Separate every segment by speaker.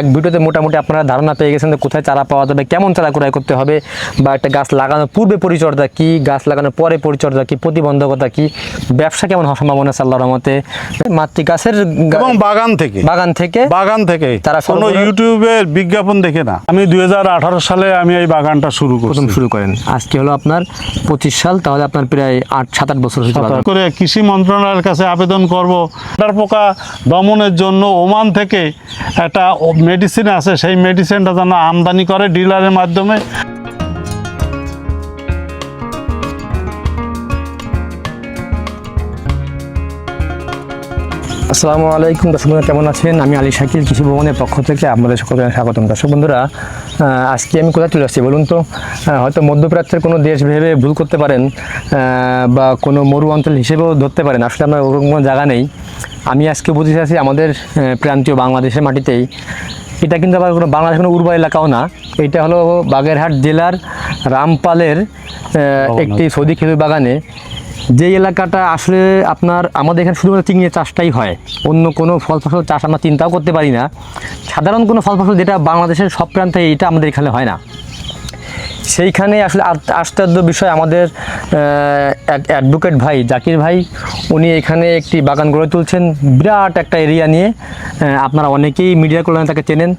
Speaker 1: এক ভিডিওতে মোটামুটি আপনারা ধারণা পেয়ে গেছেন যে কোথায় চারা পাওয়া যাবে কেমন চারা ক্রয় করতে হবে বা একটা গাছ লাগানোর পূর্বে পরিচর্যা কি গাছ লাগানোর পরে পরিচর্যা কি প্রতিবন্ধকতা কি ব্যবসা কেমন হওয়ার সম্ভাবনা আছে রহমতে? মাতৃ গাছের
Speaker 2: এবং বাগান থেকে।
Speaker 1: বাগান থেকে
Speaker 2: বাগান থেকে।
Speaker 1: তারা
Speaker 2: কোনো ইউটিউবের বিজ্ঞাপন দেখে না। আমি দুই হাজার আঠারো সালে আমি এই বাগানটা শুরু
Speaker 1: প্রথম শুরু করেন। আজকে হলো আপনার পঁচিশ সাল তাহলে আপনার প্রায় আট সাত আট বছর
Speaker 2: করে কৃষি মন্ত্রণালয়ের কাছে আবেদন করব। পোকা দমনের জন্য ওমান থেকে একটা মেডিসিন আছে, সেই মেডিসিনটা যেন আমদানি করে ডিলারের মাধ্যমে।
Speaker 1: আসসালামু আলাইকুম দর্শক বন্ধুরা, কেমন আছেন? আমি আলী শাকিল, কৃষি ভবনের পক্ষ থেকে আপনাদের সকলকে স্বাগতম। দর্শক বন্ধুরা আজকে আমি কোথায় চলে আসছি বলুন তো? হয়তো মধ্যপ্রাচ্যের কোনো দেশ ভেবে ভুল করতে পারেন বা কোনো মরু অঞ্চল হিসেবেও ধরতে পারেন। আসলে আমার ওরকম কোনো জায়গা নেই। আমি আজকে বুঝে আছি আমাদের প্রান্তীয় বাংলাদেশের মাটিতেই। এটা কিন্তু আবার কোনো বাংলাদেশের কোনো উর্বর এলাকাও না। এটা হলো বাগেরহাট জেলার রামপালের একটি সৌদি খেজুর বাগানে। যে এলাকাটা আসলে আপনার আমাদের এখানে শুধুমাত্র চিংড়ি চাষটাই হয়। অন্য কোনো ফল ফসল চাষ আমরা চিন্তাও করতে পারি না। সাধারণ কোনো ফল ফসল যেটা বাংলাদেশের সব প্রান্তে এটা আমাদের এখানে হয় না। সেইখানে আসলে আশ্চর্য বিষয় আমাদের এক অ্যাডভোকেট ভাই জাকির ভাই, উনি এখানে একটি বাগান গড়ে তুলছেন। বিরাট একটা এরিয়া নিয়ে আপনারা অনেকেই মিডিয়া কল্যাণে তাকে চেনেন।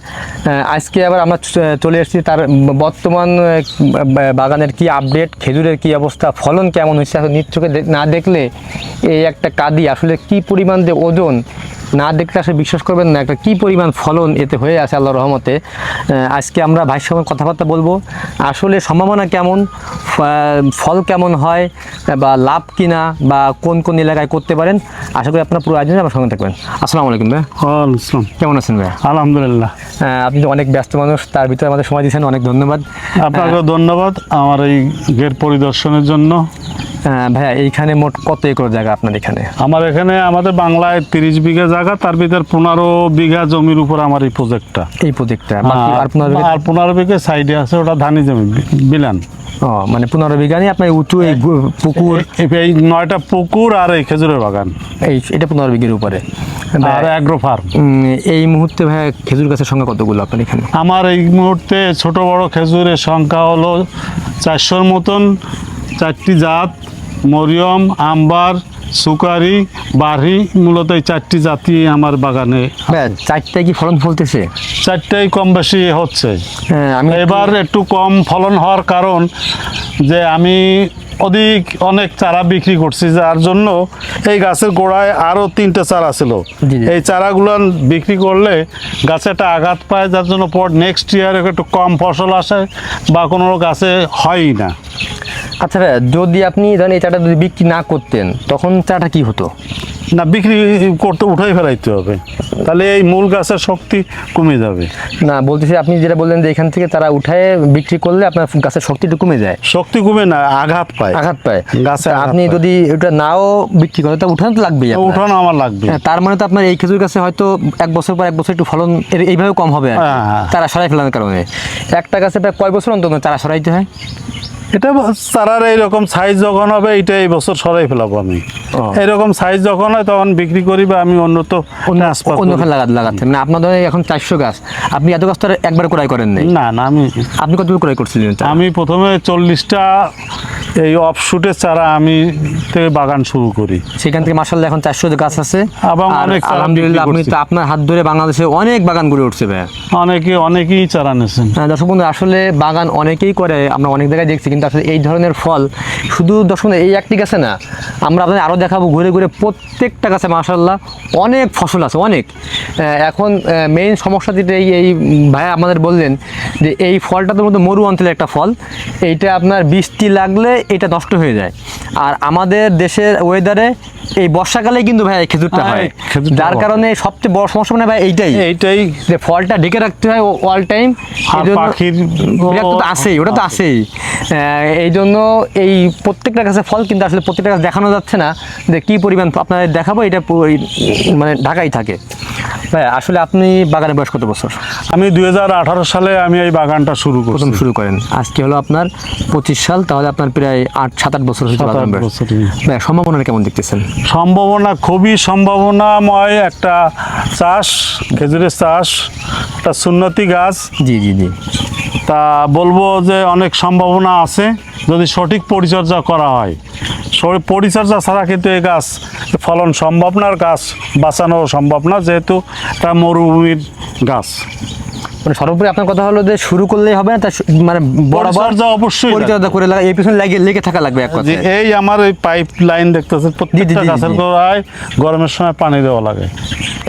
Speaker 1: আজকে আবার আমরা চলে এসেছি তার বর্তমান বাগানের কি আপডেট খেজুরের কি অবস্থা, ফলন কেমন হচ্ছে আসলে চোখে না দেখলে এই একটা কাদি। আসলে কি পরিমাণ যে ওজন না দেখলে আসলে বিশ্বাস করবেন না একটা কি পরিমাণ ফলন এতে হয়ে আছে আল্লাহ রহমতে। আজকে আমরা ভাইয়ের সঙ্গে কথাবার্তা বলব। আসলে সম্ভাবনা কেমন? ফল কেমন হয়? বা লাভ কিনা? বা কোন কোন এলাকায় করতে পারেন? আশা করি আপনার পুরো আয়োজনে আমার সঙ্গে থাকবেন। আসসালামু আলাইকুম ভাই
Speaker 2: ওয়ালাইকুম আসসালাম।
Speaker 1: কেমন আছেন ভাই
Speaker 2: আলহামদুলিল্লাহ।
Speaker 1: আপনি তো অনেক ব্যস্ত মানুষ তার ভিতরে আমাদের সময় দিয়েছেন অনেক ধন্যবাদ।
Speaker 2: আপনাকে ধন্যবাদ আমার এই গেট পরিদর্শনের জন্য।
Speaker 1: ভাইয়া এইখানে মোট কত একর জায়গা আপনার এখানে?
Speaker 2: আমার এখানে আমাদের বাংলায় তিরিশ বিঘা জায়গা তার ভিতর পনেরো বিঘা জমির উপর আমার এই প্রজেক্টটা
Speaker 1: এই প্রজেক্টটা বাকি আর পনেরো বিঘা
Speaker 2: সাইডে আছে ওটা ধানি জমি বিলান।
Speaker 1: ও মানে পনেরো বিঘা নিয়ে আপনার উঁচু এই পুকুর
Speaker 2: এই- নয়টা পুকুর আর এই খেজুরের বাগান।
Speaker 1: এই এটা পনেরো বিঘের উপরে।
Speaker 2: আর অ্যাগ্রো ফার্ম
Speaker 1: এই মুহূর্তে ভাইয়া খেজুর গাছের সংখ্যা কতগুলো আপনার এখানে?
Speaker 2: আমার এই মুহূর্তে ছোট বড় খেজুরের সংখ্যা হলো চারশোর মতন চারটি জাত। মরিয়ম আম্বার সুকারি বাড়ি মূলত এই চারটি জাতি আমার বাগানে।
Speaker 1: চারটায় কি ফলন ফলতেছে?
Speaker 2: চারটাই কম বেশি হচ্ছে।
Speaker 1: হ্যাঁ আমি
Speaker 2: এবার একটু কম ফলন হওয়ার কারণ যে আমি অধিক অনেক চারা বিক্রি করছি যার জন্য এই গাছের গোড়ায় আরও তিনটে চারা ছিল। এই চারাগুলো বিক্রি করলে গাছে একটা আঘাত পায় যার জন্য পর নেক্সট ইয়ার একটু কম ফসল আসে বা কোনো গাছে হয়ই না।
Speaker 1: আচ্ছা যদি আপনি ধরেন এই চাটা যদি বিক্রি না করতেন তখন চাটা কি হতো?
Speaker 2: না বিক্রি করতে উঠাই ফেলাইতে হবে। তাহলে এই মূল গাছের শক্তি কমে যাবে।
Speaker 1: না বলতেছি আপনি যেটা বললেন যে এখান থেকে তারা উঠায় বিক্রি করলে আপনার গাছের শক্তিটা কমে যায়।
Speaker 2: শক্তি কমে না আঘাত পায়।
Speaker 1: আঘাত পায়।
Speaker 2: গাছে
Speaker 1: আপনি যদি এটা নাও বিক্রি করেন তা উঠানো তো লাগবেই
Speaker 2: উঠানো আমার লাগবে
Speaker 1: হ্যাঁ, তার মানে তো আপনার এই খেজুর গাছে হয়তো এক বছর পর এক বছর একটু ফলন এইভাবে কম হবে কি।
Speaker 2: হ্যাঁ, হ্যাঁ।
Speaker 1: তারা সরাই ফেলানোর কারণে। একটা গাছে প্রায় কয় বছর অন্তত চারা সরাইতে হয়?
Speaker 2: এটা চারার এইরকম সাইজ যখন হবে এটা এই বছর সরাই ফেলাবো আমি। এরকম সাইজ যখন হয় তখন বিক্রি করি বা আমি অন্য তো
Speaker 1: অন্য খানে লাগা লাগাচ্ছে মানে আপনার এখন চারশো গাছ। আপনি এত গাছ তো একবার ক্রয় করেন
Speaker 2: না না আমি
Speaker 1: আপনি কতগুলো ক্রয় করছিলেন
Speaker 2: আমি প্রথমে চল্লিশটা এই অফশুটের চারা আমি থেকে বাগান শুরু করি।
Speaker 1: সেখান থেকে মার্শাল্লাহ এখন চারশো গাছ আছে।
Speaker 2: এবং অনেক
Speaker 1: আলহামদুলিল্লাহ আপনি তো আপনার হাত ধরে বাংলাদেশে অনেক বাগান গড়ে উঠছে ভাই
Speaker 2: অনেকে অনেকেই চারা নেছেন।
Speaker 1: হ্যাঁ, দর্শক বন্ধু আসলে বাগান অনেকেই করে। আমরা অনেক জায়গায় দেখছি কিন্তু আসলে এই ধরনের ফল শুধু দর্শক এই একটি গাছে না আমরা আপনাদের আরও দেখাবো ঘুরে ঘুরে প্রত্যেকটা গাছে মাসাল্লাহ অনেক ফসল আছে অনেক। এখন মেইন সমস্যা যেটা এই এই ভাইয়া আমাদের বললেন যে এই ফলটা তো মধ্যে মরু অঞ্চলের একটা ফল এইটা আপনার বৃষ্টি লাগলে এটা নষ্ট হয়ে যায়। আর আমাদের দেশের ওয়েদারে এই বর্ষাকালে কিন্তু ভাই এই খেজুরটা
Speaker 2: হ্যাঁ,
Speaker 1: হয়। যার কারণে সবচেয়ে বড় সমস্যা মানে ভাই এইটাই।
Speaker 2: এইটাই।
Speaker 1: যে ফলটা ঢেকে রাখতে হয় অল টাইম
Speaker 2: পাখির
Speaker 1: বিরক্ত তো আছেই ওটা তো আছেই। এই জন্য এই প্রত্যেকটা গাছে ফল কিন্তু আসলে প্রত্যেকটা গাছ দেখানো যাচ্ছে না যে কী পরিমাণ আপনাদের দেখাবো এটা মানে ঢাকাই থাকে। ভাই আসলে আপনি বাগানে বয়স কত বছর?
Speaker 2: আমি দু হাজার আঠারো সালে আমি এই বাগানটা শুরু
Speaker 1: প্রথম শুরু করেন। আজকে হলো আপনার পঁচিশ সাল তাহলে আপনার প্রায় আট সাত আট বছর ভাই সম্ভাবনা কেমন দেখতেছেন?
Speaker 2: সম্ভাবনা খুবই সম্ভাবনাময় একটা চাষ খেজুরের চাষ একটা সুন্নতি গাছ।
Speaker 1: জি জি জি।
Speaker 2: তা বলব যে অনেক সম্ভাবনা আছে যদি সঠিক পরিচর্যা করা হয়। পরিচর্যা ছাড়া কিন্তু এই গাছ ফলন সম্ভব না গাছ বাঁচানো সম্ভব না, যেহেতু এটা মরুভূমির গাছ।
Speaker 1: মানে সর্বোপরি আপনার কথা হলো যে শুরু করলেই হবে না তার মানে বরাবর
Speaker 2: অবশ্যই
Speaker 1: পরিচর্যা করে লাগা এই পিছনে লাগে লেগে থাকা লাগবে এক
Speaker 2: যে
Speaker 1: কথায়।
Speaker 2: এই আমার এই পাইপ লাইন দেখতেছে প্রত্যেকটা গাছের গোড়ায় গরমের সময় পানি দেওয়া লাগে।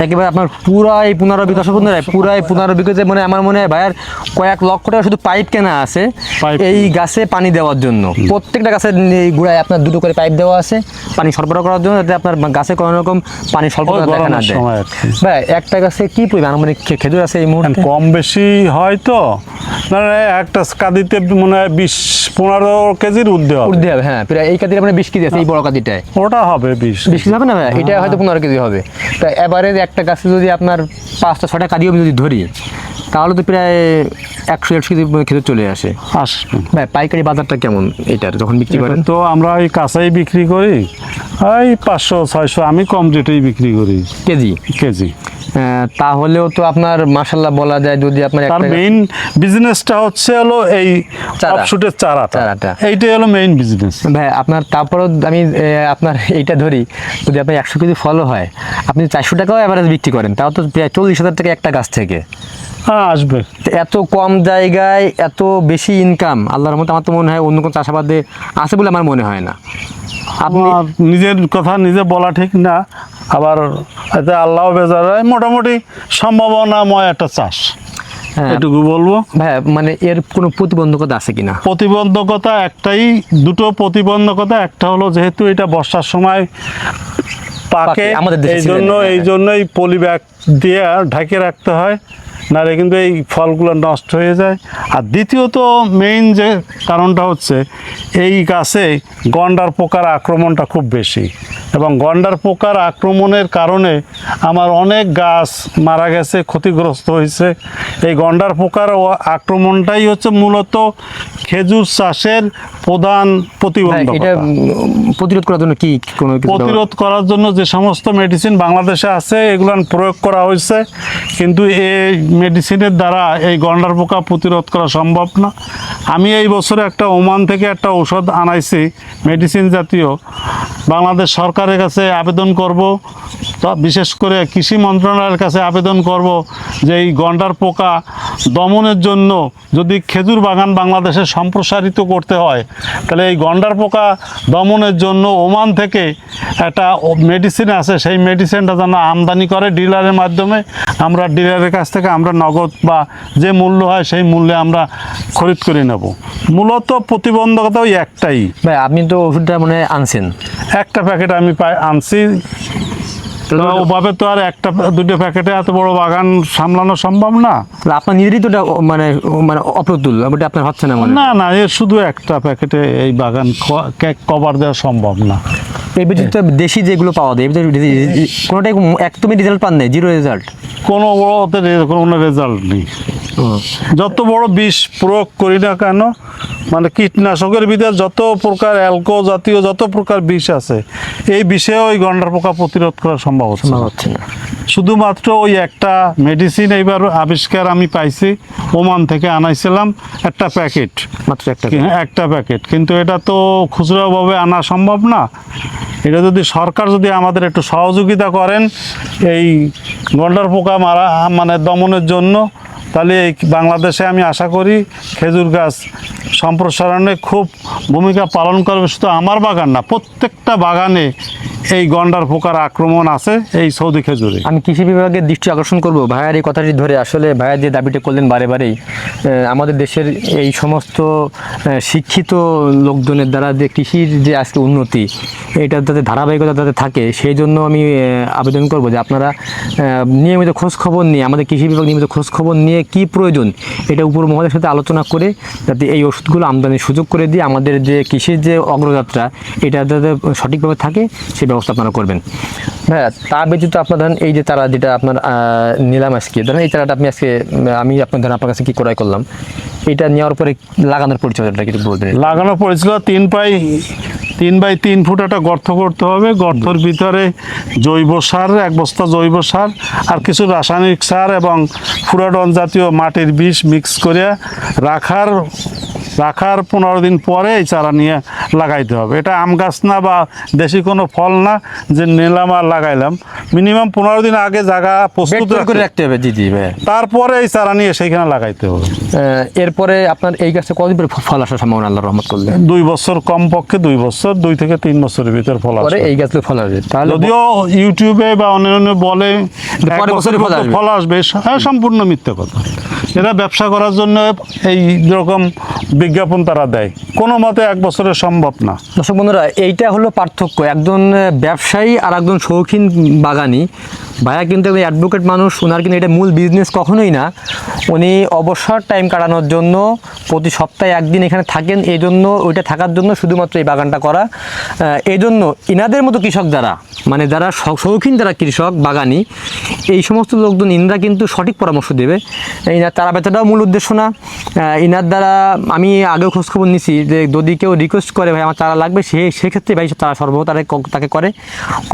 Speaker 1: একেবারে আপনার পুরা এই পুনরাবৃত্ত। দর্শক বন্ধুরা পুরা এই পুনরাবৃত্তে মানে আমার মনে হয় ভাইয়ার কয়েক লক্ষ টাকা শুধু পাইপ কেনা আছে এই গাছে পানি দেওয়ার জন্য। প্রত্যেকটা গাছের এই গোড়ায় আপনার দুটো করে পাইপ দেওয়া আছে পানি সরবরাহ করার জন্য যাতে আপনার গাছে কোনো রকম পানি স্বল্পতা
Speaker 2: ওই
Speaker 1: দেখা না দেয়। ভাই একটা গাছে কি পরিমাণ মানে খেজুর আছে এই মুহূর্তে?
Speaker 2: কম বেশি হয় তো? মানে একটা কাদিতে মনে হয় বিশ পনেরো কেজির ঊর্ধ্বে হবে।
Speaker 1: উর্ধে হবে হ্যাঁ প্রায় এই কাদির আপনার বিশ কেজি আছে এই বড় কাদিটায়
Speaker 2: ওটা হবে বিশ
Speaker 1: বিশ কেজি হবে না? ভাই এটা হয়তো পনেরো কেজি হবে। তা এবারে একটা গাছে যদি আপনার পাঁচটা ছটা কাদিও যদি ধরি তাহলে তো প্রায় একশো একশো কেজি খেতে চলে আসে।
Speaker 2: আসবে।
Speaker 1: ভাই পাইকারি বাজারটা কেমন এটার যখন বিক্রি করেন?
Speaker 2: তো আমরা ওই কাঁচাই বিক্রি করি। ওই পাঁচশো ছয়শো আমি কম রেটেই বিক্রি করি।
Speaker 1: কেজি?
Speaker 2: কেজি।
Speaker 1: তাহলেও তো আপনার মাসাল্লাহ বলা যায় যদি আপনার
Speaker 2: তার মেইন বিজনেসটা হচ্ছে হলো এই। অফশুটের চারাটা।
Speaker 1: চারাটা।
Speaker 2: এইটাই হলো মেইন বিজনেস
Speaker 1: ভাই আপনার তারপরও আমি আপনার এইটা ধরি যদি আপনার একশো কেজি ফলও হয় আপনি চারশো টাকাও অ্যাভারেজ বিক্রি করেন তাও তো প্রায় চল্লিশ হাজার টাকা একটা গাছ থেকে।
Speaker 2: হ্যাঁ আসবে।
Speaker 1: এত কম জায়গায় এত বেশি ইনকাম আল্লাহর মতো আমার তো মনে হয় অন্য কোনো চাষাবাদে আছে বলে আমার মনে হয় না। আপনি
Speaker 2: আমার নিজের কথা নিজে বলা ঠিক না আবার এতে আল্লাহ বেজার মোটামুটি সম্ভাবনাময় একটা চাষ। এটুকু বলব।
Speaker 1: ভাই মানে এর কোনো প্রতিবন্ধকতা আছে কিনা?
Speaker 2: প্রতিবন্ধকতা একটাই দুটো প্রতিবন্ধকতা একটা হলো যেহেতু এটা বর্ষার সময় পাকে
Speaker 1: আমাদের
Speaker 2: এই জন্য
Speaker 1: হ্যাঁ,
Speaker 2: এই
Speaker 1: হ্যাঁ।
Speaker 2: জন্যই পলি ব্যাগ দিয়ে ঢাকে রাখতে হয়। নাহলে কিন্তু এই ফলগুলো নষ্ট হয়ে যায়। আর দ্বিতীয়ত মেইন যে কারণটা হচ্ছে এই গাছে গন্ডার পোকার আক্রমণটা খুব বেশি। এবং গন্ডার পোকার আক্রমণের কারণে আমার অনেক গাছ মারা গেছে ক্ষতিগ্রস্ত হয়েছে। এই গন্ডার পোকার আক্রমণটাই হচ্ছে মূলত খেজুর চাষের প্রধান
Speaker 1: ভাই, এটা প্রতিরোধ করার জন্য কি কোনো
Speaker 2: প্রতিরোধ করার জন্য যে সমস্ত মেডিসিন বাংলাদেশে আছে এগুলো প্রয়োগ করা হয়েছে। কিন্তু এই মেডিসিনের দ্বারা এই গন্ডার পোকা প্রতিরোধ করা সম্ভব না। আমি এই বছরে একটা ওমান থেকে একটা ঔষধ আনাইছি মেডিসিন জাতীয়। বাংলাদেশ সরকারের কাছে আবেদন করব বিশেষ করে কৃষি মন্ত্রণালয়ের কাছে আবেদন করব যে এই গন্ডার পোকা দমনের জন্য যদি খেজুর বাগান বাংলাদেশে সম্প্রসারিত করতে হয় তাহলে এই গন্ডার পোকা দমনের জন্য ওমান থেকে একটা মেডিসিন আছে সেই মেডিসিনটা যেন আমদানি করে ডিলারের মাধ্যমে। আমরা ডিলারের কাছ থেকে আমরা নগদ বা যে মূল্য হয় সেই মূল্যে আমরা খরিদ করে নেব। মূলত প্রতিবন্ধকতা ওই একটাই।
Speaker 1: ভাই আপনি তো ওষুধটা মনে আনছেন।
Speaker 2: একটা প্যাকেট আমি পাই আনছি। ওভাবে তো আর একটা দুটো প্যাকেটে এত বড় বাগান সামলানো সম্ভব না।
Speaker 1: আপনার নিজেরই তো মানে মানে অপ্রতুল ওটা আপনার হচ্ছে না
Speaker 2: না না এ শুধু একটা প্যাকেটে এই বাগান কভার দেওয়া সম্ভব না।
Speaker 1: এই ভিতরে দেশি যেগুলো পাওয়া যায় কোনোটাই একদমই রেজাল্ট পান নাই জিরো রেজাল্ট
Speaker 2: কোনো বড় ওতে কোনো রেজাল্ট নেই। যত বড় বিষ প্রয়োগ করি না কেন মানে কীটনাশকের ভিতরে যত প্রকার অ্যালকো জাতীয় যত প্রকার বিষ আছে এই বিষেও ওই গন্ডার পোকা প্রতিরোধ করা সম্ভব হচ্ছে না। শুধুমাত্র ওই একটা মেডিসিন এইবার আবিষ্কার আমি পাইছি ওমান থেকে আনাইছিলাম একটা প্যাকেট
Speaker 1: মাত্র একটা
Speaker 2: একটা প্যাকেট কিন্তু এটা তো খুচরোভাবে আনা সম্ভব না। এটা যদি সরকার যদি আমাদের একটু সহযোগিতা করেন এই গন্ডার পোকা মারা মানে দমনের জন্য, তাহলে এই বাংলাদেশে আমি আশা করি খেজুর গাছ সম্প্রসারণে খুব ভূমিকা পালন করবে। শুধু আমার বাগান না, প্রত্যেকটা বাগানে এই গন্ডার পোকার আক্রমণ আছে এই সৌদি খেজুরে।
Speaker 1: আমি কৃষি বিভাগের দৃষ্টি আকর্ষণ করব। ভাইয়ার এই কথাটি ধরে আসলে ভাইয়া যে দাবিটা করলেন বারে বারেই আমাদের দেশের এই সমস্ত শিক্ষিত লোকজনের দ্বারা যে কৃষির যে আজকে উন্নতি, এটা যাতে ধারাবাহিকতা যাতে থাকে, সেই জন্য আমি আবেদন করব যে আপনারা নিয়মিত খোঁজ খবর নিয়ে, আমাদের কৃষি বিভাগ নিয়মিত খোঁজ খবর নিয়ে কি প্রয়োজন, এটা উপর মহলের সাথে আলোচনা করে, যাতে এই ওষুধগুলো আমদানির সুযোগ করে দিয়ে আমাদের যে কৃষির যে অগ্রযাত্রা, এটা যাতে সঠিকভাবে থাকে, সে ব্যবস্থা আপনারা করবেন। হ্যাঁ তা ব্যতীত আপনার ধরেন এই যে চারা যেটা আপনার নিলাম আজকে ধরেন এই চারাটা আপনি আজকে আমি আপনার ধরেন আপনার কাছে কি ক্রয় করলাম এটা নেওয়ার পরে লাগানোর পরিচর্যাটা কিছু বলবেন।
Speaker 2: লাগানো পড়েছিল তিন বাই তিন বাই তিন ফুট একটা গর্ত করতে হবে। গর্তর ভিতরে জৈব সার এক বস্তা জৈব সার আর কিছু রাসায়নিক সার এবং ফুরাডন জাতীয় মাটির বিষ মিক্স করে রাখার রাখার পনেরো দিন পরে এই চারা নিয়ে লাগাইতে হবে। এটা আম গাছ না বা দেশি কোনো ফল না যে নিলাম আর লাগাইলাম। মিনিমাম পনেরো দিন আগে জায়গা প্রস্তুত
Speaker 1: করে
Speaker 2: রাখতে-
Speaker 1: হবে জি জি ভাই।
Speaker 2: তারপরে এই চারা নিয়ে সেইখানে লাগাইতে হবে।
Speaker 1: এরপরে আপনার এই গাছটা কতদিন পরে ফল আসার সম্ভাবনা আল্লাহ রহমত করলে?
Speaker 2: দুই বছর কম পক্ষে দুই বছর দুই থেকে তিন বছরের ভিতরে ফল আসবে।
Speaker 1: এই গাছগুলো ফল আসবে। তাহলে
Speaker 2: যদিও ইউটিউবে বা অন্যান্য বলে
Speaker 1: ফল আসবে।
Speaker 2: হ্যাঁ সম্পূর্ণ মিথ্যে কথা। এরা ব্যবসা করার জন্য এই রকম বিজ্ঞাপন তারা দেয়। কোনো মতে এক বছরে সম্ভব না।
Speaker 1: দর্শক বন্ধুরা, এইটা হলো পার্থক্য। একজন ব্যবসায়ী আর একজন শৌখিন বাগানি। ভাইয়া কিন্তু অ্যাডভোকেট মানুষ ওনার কিন্তু এটা মূল বিজনেস কখনোই না। উনি অবসর টাইম কাটানোর জন্য প্রতি সপ্তাহে একদিন এখানে থাকেন। এই জন্য, ওইটা থাকার জন্য শুধুমাত্র এই বাগানটা করা। এই জন্য ইনাদের মতো কৃষক যারা মানে যারা শৌখিন যারা কৃষক, বাগানি, এই সমস্ত লোকজন, ইনরা কিন্তু সঠিক পরামর্শ দেবে। ইনার, তারা বেচাটাও মূল উদ্দেশ্য না। ইনার দ্বারা আমি আগেও খোঁজখবর নিছি যদি কেউ রিকোয়েস্ট করে ভাই আমার চারা লাগবে সে সেক্ষেত্রে ভাই তারা সর্বদা তারা তাকে করে।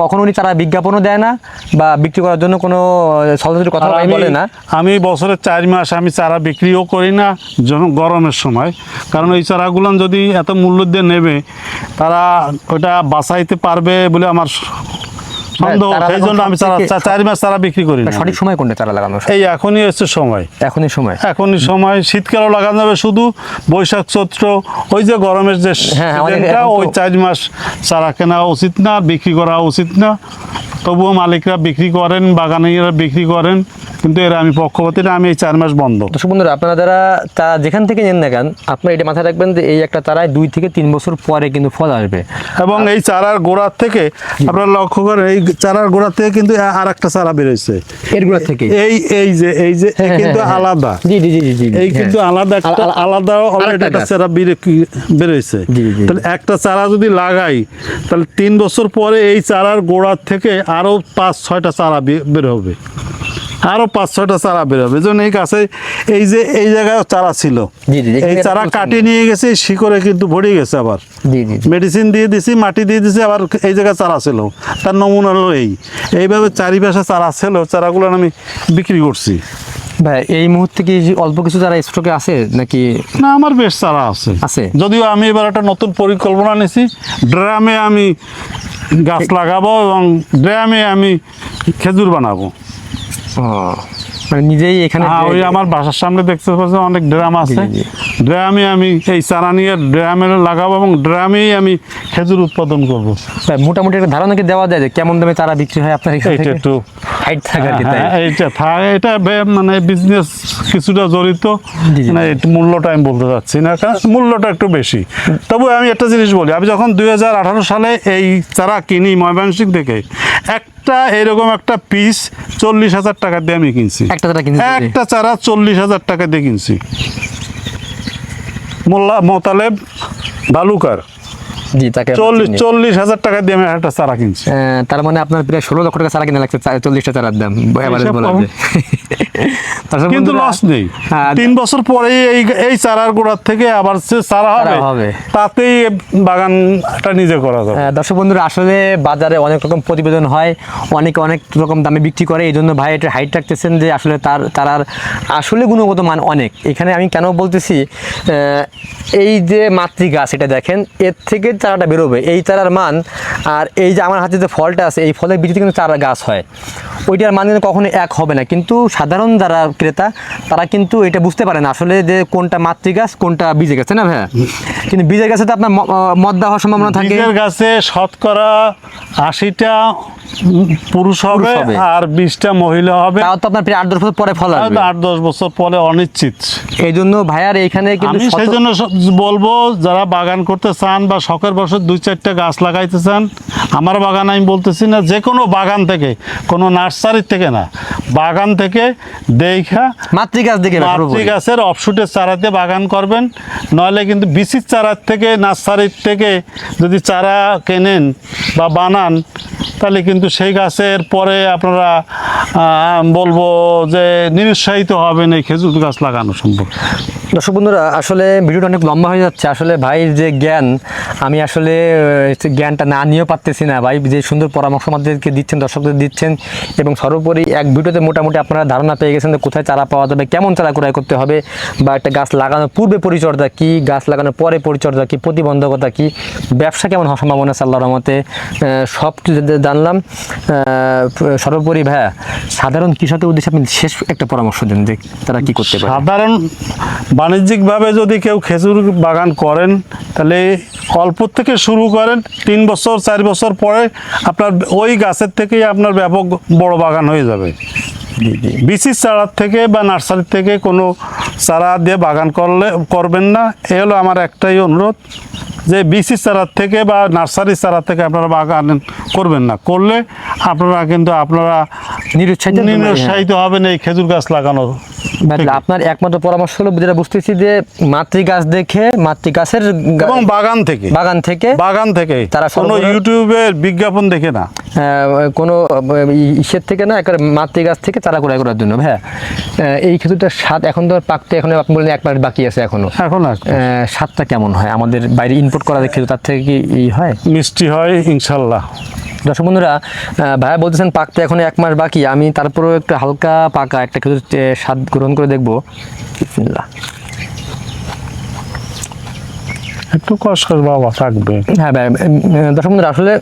Speaker 1: কখনো উনি তারা বিজ্ঞাপনও দেয় না বা বিক্রি করার জন্য কোনো সরাসরি কথা বলে না।
Speaker 2: আমি বছরের চার মাস আমি চারা বিক্রিও করি না যখন গরমের সময়। কারণ এই চারাগুলো যদি এত মূল্য দিয়ে নেবে তারা ওটা বাঁচাইতে পারবে বলে আমার সন্দেহ সেই জন্য আমি চারা মাস চারা বিক্রি করি
Speaker 1: সঠিক সময় কোনটা চারা লাগানো?
Speaker 2: এই এখনই হচ্ছে সময়।
Speaker 1: এখনই সময়?
Speaker 2: এখনই সময়। শীতকালও লাগানো যাবে শুধু বৈশাখ চৈত্র। ওই যে গরমের যে
Speaker 1: হ্যাঁ, তো-
Speaker 2: ওই চার মাস চারা কেনা উচিত না বিক্রি করা উচিত না। তবুও মালিকরা বিক্রি করেন বাগানে বিক্রি করেন। কিন্তু এরা আমি পক্ষপাতি না আমি এই চার মাস বন্ধ।
Speaker 1: দর্শক বন্ধুরা আপনারা যারা তারা যেখান থেকে নেন না কেন আপনারা এটা মাথায় রাখবেন যে এই একটা তারায় দুই থেকে তিন বছর পরে কিন্তু ফল আসবে।
Speaker 2: এবং এই চারার গোড়ার থেকে আপনারা লক্ষ্য করেন এই চারার গোড়ার থেকে কিন্তু আর একটা চারা বেরোচ্ছে
Speaker 1: এর গোড়া থেকে?
Speaker 2: এই এই যে এই যে কিন্তু আলাদা।
Speaker 1: জি জি জি জি
Speaker 2: এই
Speaker 1: হ্যাঁ।
Speaker 2: কিন্তু আলাদা আলাদা অলরেডি একটা চারা বেরে- বেরোইছে।
Speaker 1: জি, জি।
Speaker 2: তাহলে একটা চারা যদি লাগাই তাহলে তিন বছর পরে এই চারার গোড়ার থেকে আরও পাঁচ ছয়টা চারা বের হবে। আরও পাঁচ ছটা চারা বেরোবে। এজন্য এই গাছে এই যে এই জায়গায় চারা ছিল। এই চারা কাটিয়ে নিয়ে গেছে শিকড়ে কিন্তু ভরে গেছে আবার। মেডিসিন দিয়ে দিছি মাটি দিয়ে দিছি আবার এই জায়গায় চারা ছিল। তার নমুনা হলো এই। এইভাবে চারিপাশে চারা ছিল চারাগুলো আমি বিক্রি করছি।
Speaker 1: ভাই এই মুহূর্তে কি অল্প কিছু যারা স্টকে আছে নাকি?
Speaker 2: না আমার বেশ চারা আছে।
Speaker 1: আছে?
Speaker 2: যদিও আমি এবার একটা নতুন পরিকল্পনা নিয়েছি ড্রামে আমি গাছ লাগাবো এবং ড্রামে আমি খেজুর বানাবো।
Speaker 1: মানে নিজেই এখানে
Speaker 2: হ্যাঁ ওই আমার বাসার সামনে দেখতে পাচ্ছি অনেক ড্রাম আছে। ড্রামে আমি এই চারা নিয়ে ড্রামে লাগাবো এবং ড্রামেই আমি খেজুর উৎপাদন করব।
Speaker 1: মোটামুটি একটা ধারণা কি দেওয়া যায় যে কেমন দামে চারা বিক্রি হয় আপনার এখান
Speaker 2: একটু
Speaker 1: হাইট থাকে তাই
Speaker 2: হ্যাঁ, এইটা থাকে এটা মানে বিজনেস কিছুটা জড়িত। মানে একটু মূল্যটা আমি বলতে চাচ্ছি না কারণ মূল্যটা একটু বেশি। তবু আমি একটা জিনিস বলি আমি যখন দুই হাজার আঠারো সালে এই চারা কিনি ময়মনসিং থেকে একটা এরকম একটা পিস চল্লিশ হাজার টাকা দিয়ে আমি কিনছি।
Speaker 1: একটা চারা কিনছি
Speaker 2: একটা চারা চল্লিশ হাজার টাকা দিয়ে কিনছি। মোল্লা মোতালেব বালুকার।
Speaker 1: জি তাকে
Speaker 2: চল্লিশ চল্লিশ হাজার টাকা দিয়ে আমি একটা চারা কিনছি।
Speaker 1: তার মানে আপনার প্রায় ষোলো লক্ষ টাকা চারা কিনা লাগছে চল্লিশটা চারার দাম
Speaker 2: কিন্তু লস নেই।
Speaker 1: হ্যাঁ,
Speaker 2: তিন বছর পরে এই এই চারার গোড়ার থেকে আবার চারা হবে। তাতেই বাগানটা নিজে করা যাবে।
Speaker 1: দর্শক বন্ধুরা আসলে বাজারে অনেক রকম প্রতিবেদন হয় অনেকে অনেক রকম দামে বিক্রি করে এই জন্য ভাই এটা হাইট রাখতেছেন যে আসলে তার তার আসলে গুণগত মান অনেক। এখানে আমি কেন বলতেছি এই যে মাতৃ গাছ এটা দেখেন এর থেকে চারাটা বেরোবে এই চারার মান আর এই যে আমার হাতে যে ফলটা আছে এই ফলের বীজ কিন্তু চারা গাছ হয়। ওইটার মান কিন্তু কখনো এক হবে না। কিন্তু সাধারণ যারা ক্রেতা তারা কিন্তু এটা বুঝতে পারে না আসলে যে কোনটা মাতৃ গাছ কোনটা বীজে গাছ না ভাইয়া? কিন্তু বীজের গাছে তো আপনার মদ্দা হওয়ার সম্ভাবনা থাকে।
Speaker 2: বীজের গাছে শতকরা আশিটা পুরুষ হবে
Speaker 1: হবে।
Speaker 2: আর বিশটা মহিলা হবে।
Speaker 1: তাও তো আপনার প্রায় আট দশ বছর পরে ফল আসবে।
Speaker 2: আট দশ বছর পরে অনিশ্চিত।
Speaker 1: এই জন্য ভাইয়ার এখানে কিন্তু
Speaker 2: সেই জন্য বলব যারা বাগান করতে চান বা শখের বছর দুই চারটা গাছ লাগাইতে চান আমার বাগান আমি বলতেছি না যে কোনো বাগান থেকে কোনো নার্সারির থেকে না বাগান থেকে দেখা
Speaker 1: মাতৃগাছ দেখে ভাই
Speaker 2: মাতৃ
Speaker 1: সর্বোপরি।
Speaker 2: গাছের অফশুটের চারাতে বাগান করবেন। নইলে কিন্তু বিচির চারার থেকে নার্সারির থেকে যদি চারা কেনেন বা বানান তাহলে কিন্তু সেই গাছের পরে আপনারা বলব যে নিরুৎসাহিত হবেন এই খেজুর গাছ লাগানো সম্ভব
Speaker 1: দর্শক বন্ধুরা, আসলে ভিডিওটা অনেক লম্বা হয়ে যাচ্ছে। আসলে ভাইয়ের যে জ্ঞান, আমি আসলে জ্ঞানটা না নিয়েও পারতেছি না ভাই। যে সুন্দর পরামর্শ আমাদেরকে দিচ্ছেন, দর্শকদের দিচ্ছেন, এবং সর্বোপরি এক ভিডিওতে মোটামুটি আপনারা ধারণা পেয়ে গেছেন যে কোথায় চারা পাওয়া যাবে, কেমন চারা ক্রয় করতে হবে, বা একটা গাছ লাগানোর পূর্বে পরিচর্যা কি, গাছ লাগানোর পরে পরিচর্যা কি, প্রতিবন্ধকতা কি, ব্যবসা কেমন হওয়ার সম্ভাবনা আল্লাহর রহমতে সব জানলাম। সর্বোপরি ভাইয়া, সাধারণ কৃষকের উদ্দেশ্যে আপনি শেষ একটা পরামর্শ দেন যে তারা কি করতে পারে।
Speaker 2: সাধারণ বাণিজ্যিকভাবে যদি কেউ খেজুর বাগান করেন তাহলে অল্প থেকে শুরু করেন তিন বছর চার বছর পরে আপনার ওই গাছের থেকেই আপনার ব্যাপক বড় বাগান হয়ে যাবে। বিচির চারার থেকে বা নার্সারির থেকে কোনো চারা দিয়ে বাগান করলে করবেন না। এ হলো আমার একটাই অনুরোধ যে বিচির চারার থেকে বা নার্সারির চারা থেকে আপনারা বাগান করবেন না। করলে আপনারা কিন্তু আপনারা
Speaker 1: নিরুৎসাহিত
Speaker 2: হবেন এই খেজুর গাছ লাগানোর।
Speaker 1: আপনার একমাত্র পরামর্শ হলো যেটা বুঝতেছি যে মাতৃ গাছ দেখে মাতৃ গাছের
Speaker 2: এবং বাগান থেকে।
Speaker 1: বাগান থেকে
Speaker 2: বাগান থেকে।
Speaker 1: তারা
Speaker 2: কোনো ইউটিউবের বিজ্ঞাপন দেখে না।
Speaker 1: আহ, কোনো ইসের থেকে না একটা মাতৃ গাছ থেকে চারা ক্রয় করার জন্য হ্যাঁ এই খেজুরটার স্বাদ এখন তো পাকতে এখন আপনি বললেন এক মাস বাকি আছে এখনও।
Speaker 2: এখন
Speaker 1: স্বাদটা কেমন হয়? আমাদের বাইরে ইনপুট করা খেজুর তার থেকে কি ই হয়?
Speaker 2: মিষ্টি হয় ইনশাল্লাহ।
Speaker 1: দর্শক বন্ধুরা ভাইয়া বলতেছেন পাকতে এখন এক মাস বাকি আমি তারপরেও একটু হালকা পাকা একটা খেজুর স্বাদ গ্রহণ করে দেখব।
Speaker 2: একটু কষ্ট বাবা থাকবে।
Speaker 1: হ্যাঁ ভাই দর্শক বন্ধুরা আসলে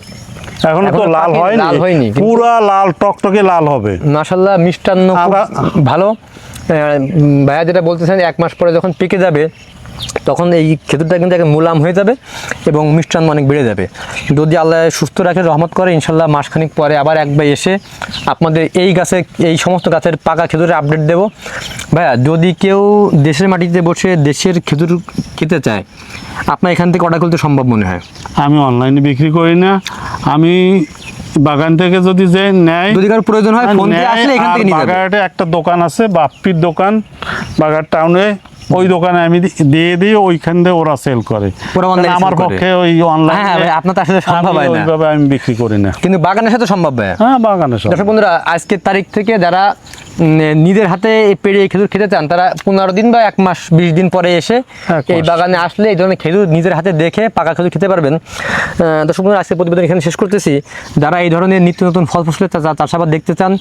Speaker 2: এখন তো লাল হয়নি।
Speaker 1: লাল হয়নি,
Speaker 2: পুরা লাল টকটকে লাল হবে।
Speaker 1: মাশাল্লাহ মিষ্টান্ন ভালো। ভাইয়া যেটা বলতেছেন এক মাস পরে যখন পেকে যাবে তখন এই খেজুরটা কিন্তু একটা মুলাম হয়ে যাবে এবং মিষ্টান্ন অনেক বেড়ে যাবে। যদি আল্লাহ সুস্থ রাখে রহমত করে ইনশাল্লাহ মাসখানিক পরে আবার একবার এসে আপনাদের এই গাছে এই সমস্ত গাছের পাকা খেজুরের আপডেট দেব। ভাইয়া যদি কেউ দেশের মাটিতে বসে দেশের খেজুর খেতে চায় আপনার এখান থেকে অর্ডার করতে সম্ভব মনে হয়।
Speaker 2: আমি অনলাইনে বিক্রি করি না। আমি বাগান থেকে যদি যে নেয়
Speaker 1: যদি কারও প্রয়োজন হয় ফোন দিয়ে আসলে এখান থেকে নিয়ে যাবে।
Speaker 2: একটা দোকান আছে বাপ্পির দোকান বাগার টাউনে ওই দোকানে আমি দিয়ে দিয়ে দিই ওইখান দিয়ে ওরা সেল করে। আমার পক্ষে ওই অনলাইন
Speaker 1: হ্যাঁ, আপনার তার সাথে সম্ভব হয় না।
Speaker 2: ওইভাবে আমি বিক্রি করি না।
Speaker 1: কিন্তু বাগানের সাথে সম্ভব
Speaker 2: হয় হ্যাঁ বাগানের
Speaker 1: সাথে। বন্ধুরা আজকের তারিখ থেকে যারা নিজের হাতে এই পেড়ে খেজুর খেতে চান তারা পনেরো দিন বা এক মাস বিশ দিন পরে এসে এই বাগানে আসলে এই ধরনের খেজুর নিজের হাতে দেখে পাকা খেজুর খেতে পারবেন। দর্শক বন্ধুরা আজকের প্রতিবেদন এখানে শেষ করতেছি। যারা এই ধরনের নিত্য নতুন ফল ফসলের চাষাবাদ দেখতে চান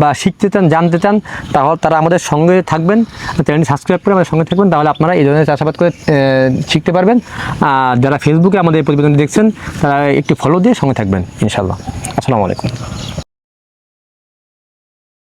Speaker 1: বা শিখতে চান জানতে চান তাহলে তারা আমাদের সঙ্গে থাকবেন। চ্যানেলটি সাবস্ক্রাইব করে আমাদের সঙ্গে থাকবেন তাহলে আপনারা এই ধরনের চাষাবাদ করে শিখতে পারবেন। আর যারা ফেসবুকে আমাদের এই প্রতিবেদনটি দেখছেন তারা একটু ফলো দিয়ে সঙ্গে থাকবেন ইনশাল্লাহ আসসালামু আলাইকুম।